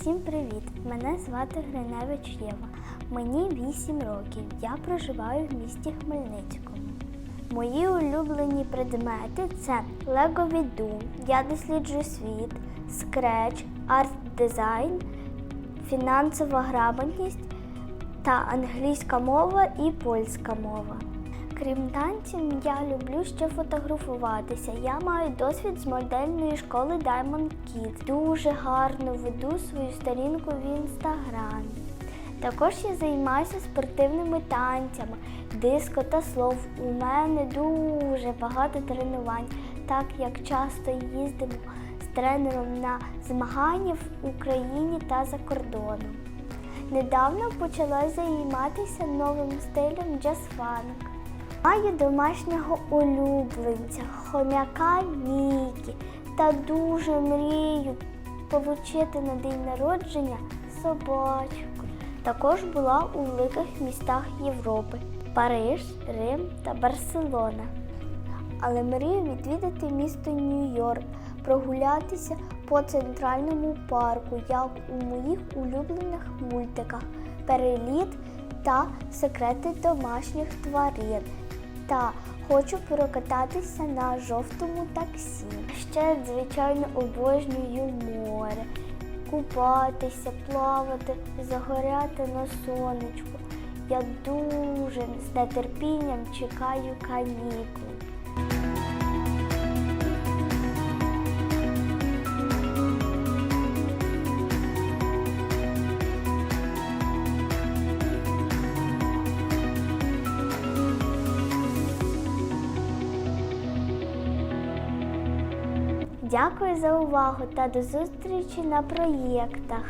Усім привіт! Мене звати Гриневич Єва. Мені 8 років. Я проживаю в місті Хмельницькому. Мої улюблені предмети це Lego Віду, Я досліджую світ, скреч, арт-дизайн, фінансова грамотність та англійська мова і польська мова. Крім танців, я люблю ще фотографуватися. Я маю досвід з модельної школи Diamond Kids. Дуже гарно веду свою сторінку в інстаграмі. Також я займаюся спортивними танцями, диско та слов. У мене дуже багато тренувань, так як часто їздимо з тренером на змагання в Україні та за кордоном. Недавно почала займатися новим стилем джаз-фанк. Маю домашнього улюбленця, хомяка Мікі та дуже мрію отримати на день народження собачку. Також була у великих містах Європи Париж, Рим та Барселона. Але мрію відвідати місто Нью-Йорк, прогулятися по центральному парку, як у моїх улюблених мультиках Переліт та секрети домашніх тварин. Та хочу прокататися на жовтому таксі. Ще, звичайно, обожнюю море, купатися, плавати, загоряти на сонечку. Я дуже з нетерпінням чекаю канікул. Дякую за увагу та до зустрічі на проєктах.